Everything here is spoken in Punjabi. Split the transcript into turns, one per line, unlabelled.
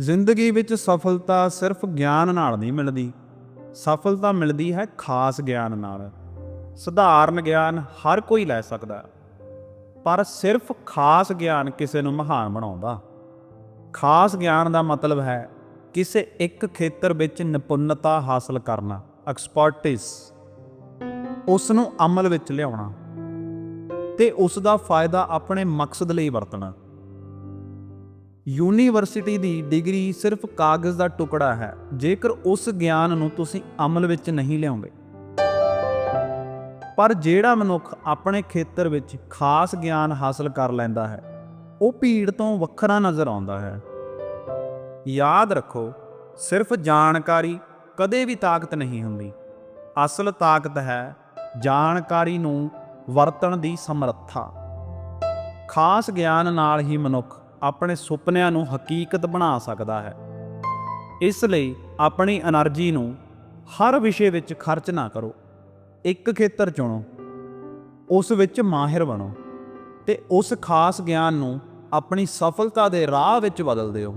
ਜ਼ਿੰਦਗੀ ਵਿੱਚ ਸਫਲਤਾ ਸਿਰਫ ਗਿਆਨ ਨਾਲ ਨਹੀਂ ਮਿਲਦੀ। ਸਫਲਤਾ ਮਿਲਦੀ ਹੈ ਖਾਸ ਗਿਆਨ ਨਾਲ। ਸਧਾਰਨ ਗਿਆਨ ਹਰ ਕੋਈ ਲੈ ਸਕਦਾ ਪਰ ਸਿਰਫ ਖਾਸ ਗਿਆਨ ਕਿਸੇ ਨੂੰ ਮਹਾਨ ਬਣਾਉਂਦਾ। ਖਾਸ ਗਿਆਨ ਦਾ ਮਤਲਬ ਹੈ ਕਿਸੇ ਇੱਕ ਖੇਤਰ ਵਿੱਚ ਨਿਪੁੰਨਤਾ ਹਾਸਲ ਕਰਨਾ ਐਕਸਪਰਟਿਸ ਉਸ ਨੂੰ ਅਮਲ ਵਿੱਚ ਲਿਆਉਣਾ ਤੇ ਉਸ ਦਾ ਫਾਇਦਾ ਆਪਣੇ ਮਕਸਦ ਲਈ ਵਰਤਣਾ। ਯੂਨੀਵਰਸਿਟੀ ਦੀ ਡਿਗਰੀ ਸਿਰਫ ਕਾਗਜ਼ ਦਾ ਟੁਕੜਾ ਹੈ। ਜੇਕਰ ਉਸ ਗਿਆਨ ਨੂੰ ਤੁਸੀਂ ਅਮਲ ਵਿੱਚ ਨਹੀਂ ਲਿਆਉਂਦੇ। ਪਰ ਜਿਹੜਾ ਮਨੁੱਖ ਆਪਣੇ ਖੇਤਰ ਵਿੱਚ ਖਾਸ ਗਿਆਨ ਹਾਸਲ ਕਰ ਲੈਂਦਾ ਹੈ, ਉਹ ਭੀੜ ਤੋਂ ਵੱਖਰਾ ਨਜ਼ਰ ਆਉਂਦਾ ਹੈ। ਯਾਦ ਰੱਖੋ, ਸਿਰਫ ਜਾਣਕਾਰੀ ਕਦੇ ਵੀ ਤਾਕਤ ਨਹੀਂ ਹੁੰਦੀ। ਅਸਲ ਤਾਕਤ ਹੈ ਜਾਣਕਾਰੀ ਨੂੰ ਵਰਤਣ ਦੀ ਸਮਰੱਥਾ। ਖਾਸ ਗਿਆਨ ਨਾਲ ਹੀ ਮਨੁੱਖ ਆਪਣੇ ਸੁਪਨਿਆਂ ਨੂੰ ਹਕੀਕਤ ਬਣਾ ਸਕਦਾ ਹੈ। ਇਸ ਲਈ ਆਪਣੀ એનર્ਜੀ ਨੂੰ ਹਰ ਵਿਸ਼ੇ ਵਿੱਚ ਖਰਚ ਨਾ ਕਰੋ। ਇੱਕ ਖੇਤਰ ਚੁਣੋ, ਉਸ ਵਿੱਚ ਮਾਹਿਰ ਬਣੋ ਤੇ ਉਸ ਖਾਸ ਗਿਆਨ ਨੂੰ ਆਪਣੀ ਸਫਲਤਾ ਦੇ ਰਾਹ ਵਿੱਚ ਬਦਲ ਦਿਓ।